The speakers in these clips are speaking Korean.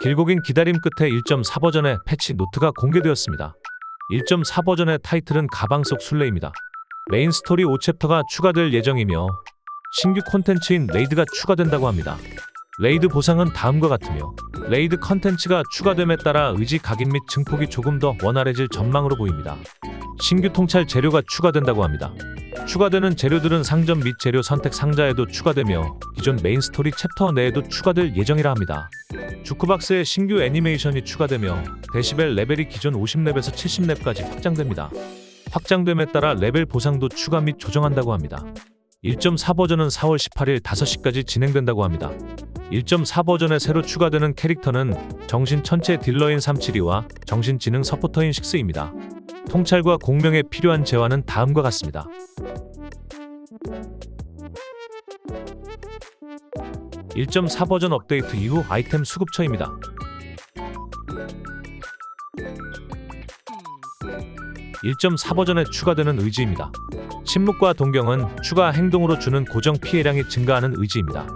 길고 긴 기다림 끝에 1.4 버전의 패치 노트가 공개되었습니다. 1.4 버전의 타이틀은 가방 속 술래입니다. 메인 스토리 5챕터가 추가될 예정이며 신규 콘텐츠인 레이드가 추가된다고 합니다. 레이드 보상은 다음과 같으며 레이드 컨텐츠가 추가됨에 따라 의지 각인 및 증폭이 조금 더 원활해질 전망으로 보입니다. 신규 통찰 재료가 추가된다고 합니다. 추가되는 재료들은 상점 및 재료 선택 상자에도 추가되며 기존 메인 스토리 챕터 내에도 추가될 예정이라 합니다. 주크박스에 신규 애니메이션이 추가되며 데시벨 레벨이 기존 50렙에서 70렙까지 확장됩니다. 확장됨에 따라 레벨 보상도 추가 및 조정한다고 합니다. 1.4 버전은 4월 18일 5시까지 진행된다고 합니다. 1.4 버전에 새로 추가되는 캐릭터는 정신 천체 딜러인 372와 정신지능 서포터인 6입니다. 통찰과 공명에 필요한 재화는 다음과 같습니다. (1.4) 버전 업데이트 이후 아이템 수급처입니다. (1.4) 버전에 추가되는 의지입니다. 침묵과 동경은 추가 행동으로 주는 고정 피해량이 증가하는 의지입니다.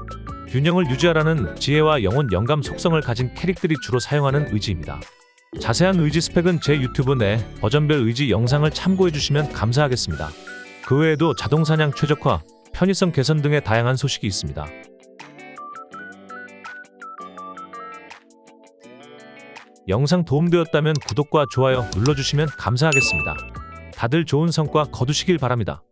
균형을 유지하라는 지혜와 영혼 영감 속성을 가진 캐릭들이 주로 사용하는 의지입니다. 자세한 의지 스펙은 제 유튜브 내 버전별 의지 영상을 참고해 주시면 감사하겠습니다. 그 외에도 자동 사냥 최적화, 편의성 개선 등의 다양한 소식이 있습니다. 영상 도움되었다면 구독과 좋아요 눌러주시면 감사하겠습니다. 다들 좋은 성과 거두시길 바랍니다.